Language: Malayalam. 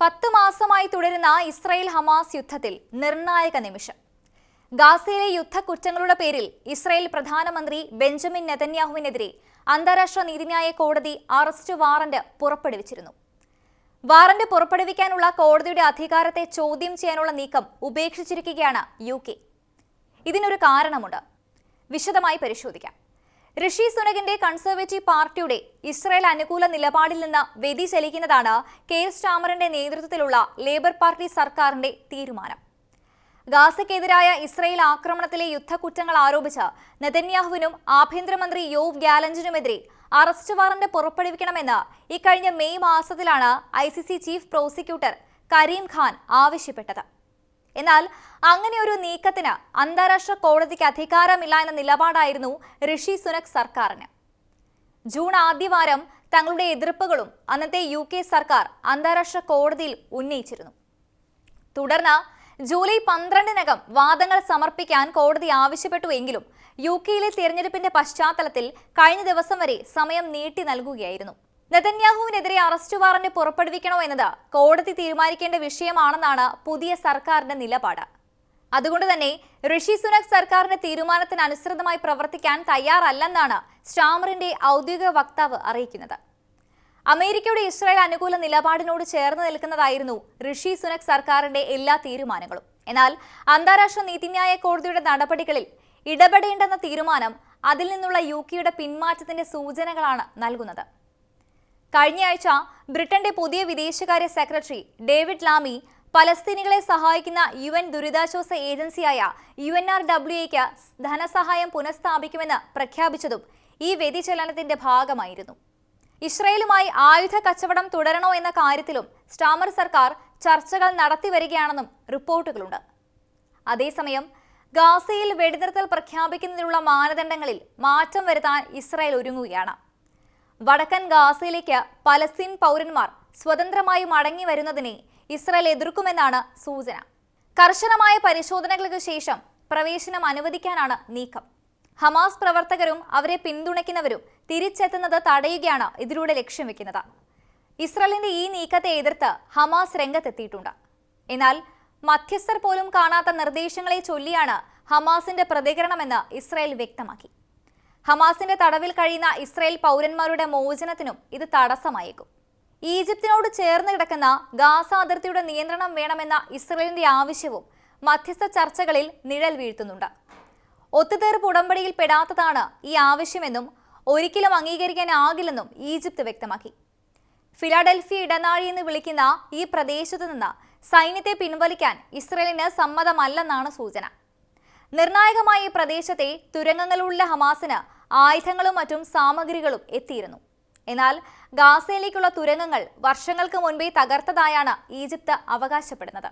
പത്ത് മാസമായി തുടരുന്ന ഇസ്രയേൽ ഹമാസ് യുദ്ധത്തിൽ നിർണായക നിമിഷം. ഗാസയിലെ യുദ്ധക്കുറ്റങ്ങളുടെ പേരിൽ ഇസ്രയേൽ പ്രധാനമന്ത്രി ബെഞ്ചമിൻ നെതന്യാഹുവിനെതിരെ അന്താരാഷ്ട്ര നീതിന്യായ കോടതി അറസ്റ്റ് വാറന്റ് പുറപ്പെടുവിച്ചിരുന്നു. വാറന്റ് പുറപ്പെടുവിക്കാനുള്ള കോടതിയുടെ അധികാരത്തെ ചോദ്യം ചെയ്യാനുള്ള നീക്കം ഉപേക്ഷിച്ചിരിക്കുകയാണ് യു കെ. ഇതിനൊരു കാരണമുണ്ട്. വിശദമായി പരിശോധിക്കാം. ഋഷി സുനകിന്റെ കൺസർവേറ്റീവ് പാർട്ടിയുടെ ഇസ്രയേൽ അനുകൂല നിലപാടിൽ നിന്ന് വ്യതിചലിക്കുന്നതാണ് കെ എസ് ചാമറിന്റെ നേതൃത്വത്തിലുള്ള ലേബർ പാർട്ടി സർക്കാരിന്റെ തീരുമാനം. ഗാസയ്ക്കെതിരായ ഇസ്രയേൽ ആക്രമണത്തിലെ യുദ്ധക്കുറ്റങ്ങൾ ആരോപിച്ച് നെതന്യാഹുവിനും ആഭ്യന്തരമന്ത്രി യോവ് ഗാലഞ്ചിനുമെതിരെ അറസ്റ്റ് വാറന്റ് പുറപ്പെടുവിക്കണമെന്ന് ഇക്കഴിഞ്ഞ മെയ് മാസത്തിലാണ് ഐ ചീഫ് പ്രോസിക്യൂട്ടർ കരീം ഖാൻ ആവശ്യപ്പെട്ടത്. എന്നാൽ അങ്ങനെ ഒരു നീക്കത്തിന് അന്താരാഷ്ട്ര കോടതിക്ക് അധികാരമില്ല എന്ന നിലപാടായിരുന്നു ഋഷി സുനക് സർക്കാരിന്. ജൂൺ ആദ്യവാരം തങ്ങളുടെ എതിർപ്പുകളും അന്നത്തെ യു കെ സർക്കാർ അന്താരാഷ്ട്ര കോടതിയിൽ ഉന്നയിച്ചിരുന്നു. തുടർന്ന് ജൂലൈ പന്ത്രണ്ടിനകം വാദങ്ങൾ സമർപ്പിക്കാൻ കോടതി ആവശ്യപ്പെട്ടുവെങ്കിലും യു കെയിലെ തിരഞ്ഞെടുപ്പിന്റെ പശ്ചാത്തലത്തിൽ കഴിഞ്ഞ ദിവസം വരെ സമയം നീട്ടി നൽകുകയായിരുന്നു. നെതന്യാഹുവിനെതിരെ അറസ്റ്റ് വാറന്റ് പുറപ്പെടുവിക്കണോ എന്നത് കോടതി തീരുമാനിക്കേണ്ട വിഷയമാണെന്നാണ് പുതിയ സർക്കാരിന്റെ നിലപാട്. അതുകൊണ്ട് തന്നെ ഋഷി സുനക് സർക്കാരിന്റെ തീരുമാനത്തിന് അനുസൃതമായി പ്രവർത്തിക്കാൻ തയ്യാറല്ലെന്നാണ് സ്റ്റാമറിന്റെ ഔദ്യോഗിക വക്താവ് അറിയിക്കുന്നത്. അമേരിക്കയുടെ ഇസ്രായേൽ അനുകൂല നിലപാടിനോട് ചേർന്ന് നിൽക്കുന്നതായിരുന്നു ഋഷി സുനക് സർക്കാരിന്റെ എല്ലാ തീരുമാനങ്ങളും. എന്നാൽ അന്താരാഷ്ട്ര നീതിന്യായ കോടതിയുടെ നടപടികളിൽ ഇടപെടേണ്ടെന്ന തീരുമാനം അതിൽ നിന്നുള്ള യു കെയുടെ പിന്മാറ്റത്തിന്റെ സൂചനകളാണ് നൽകുന്നത്. കഴിഞ്ഞയാഴ്ച ബ്രിട്ടന്റെ പുതിയ വിദേശകാര്യ സെക്രട്ടറി ഡേവിഡ് ലാമി പലസ്തീനികളെ സഹായിക്കുന്ന യു എൻ ദുരിതാശ്വാസ ഏജൻസിയായ യു എൻ ആർ ഡബ്ല്യു എക്ക് ധനസഹായം പുനഃസ്ഥാപിക്കുമെന്ന് പ്രഖ്യാപിച്ചതും ഈ വ്യതിചലനത്തിന്റെ ഭാഗമായിരുന്നു. ഇസ്രയേലുമായി ആയുധ കച്ചവടം തുടരണോ എന്ന കാര്യത്തിലും സ്റ്റാമർ സർക്കാർ ചർച്ചകൾ നടത്തിവരികയാണെന്നും റിപ്പോർട്ടുകളുണ്ട്. അതേസമയം ഗാസയിൽ വെടിനിർത്തൽ പ്രഖ്യാപിക്കുന്നതിനുള്ള മാനദണ്ഡങ്ങളിൽ മാറ്റം വരുത്താൻ ഇസ്രായേൽ ഒരുങ്ങുകയാണ്. വടക്കൻ ഗാസയിലേക്ക് പലസ്തീൻ പൗരന്മാർ സ്വതന്ത്രമായി മടങ്ങി വരുന്നതിനെ ഇസ്രായേൽ എതിർക്കുമെന്നാണ് സൂചന. കർശനമായ പരിശോധനകൾക്ക് ശേഷം പ്രവേശനം അനുവദിക്കാനാണ് നീക്കം. ഹമാസ് പ്രവർത്തകരും അവരെ പിന്തുണയ്ക്കുന്നവരും തിരിച്ചെത്തുന്നത് തടയുകയാണ് ഇതിലൂടെ ലക്ഷ്യം വെക്കുന്നത്. ഇസ്രായേലിന്റെ ഈ നീക്കത്തെ എതിർത്ത് ഹമാസ് രംഗത്തെത്തിയിട്ടുണ്ട്. എന്നാൽ മധ്യസ്ഥർ പോലും കാണാത്ത നിർദ്ദേശങ്ങളെ ചൊല്ലിയാണ് ഹമാസിന്റെ പ്രതികരണമെന്ന് ഇസ്രായേൽ വ്യക്തമാക്കി. ഹമാസിന്റെ തടവിൽ കഴിയുന്ന ഇസ്രയേൽ പൗരന്മാരുടെ മോചനത്തിനും ഇത് തടസ്സമായേക്കും. ഈജിപ്തിനോട് ചേർന്ന് കിടക്കുന്ന ഗാസ അതിർത്തിയുടെ നിയന്ത്രണം വേണമെന്ന ഇസ്രയേലിന്റെ ആവശ്യവും മധ്യസ്ഥ ചർച്ചകളിൽ നിഴൽ വീഴ്ത്തുന്നുണ്ട്. ഒത്തുതീർപ്പ് ഉടമ്പടിയിൽ പെടാത്തതാണ് ഈ ആവശ്യമെന്നും ഒരിക്കലും അംഗീകരിക്കാനാകില്ലെന്നും ഈജിപ്ത് വ്യക്തമാക്കി. ഫിലാഡൽഫിയ ഇടനാഴി എന്ന് വിളിക്കുന്ന ഈ പ്രദേശത്തു നിന്ന് സൈന്യത്തെ പിൻവലിക്കാൻ ഇസ്രയേലിന് സമ്മതമല്ലെന്നാണ് സൂചന. നിർണായകമായ ഈ പ്രദേശത്തെ തുരങ്കങ്ങളുള്ള ഹമാസിന് ആയുധങ്ങളും മറ്റും സാമഗ്രികളും എത്തിയിരുന്നു. എന്നാൽ ഗാസയിലേക്കുള്ള തുരങ്കങ്ങൾ വർഷങ്ങൾക്ക് മുൻപേ തകർത്തതായാണ് ഈജിപ്ത് അവകാശപ്പെടുന്നത്.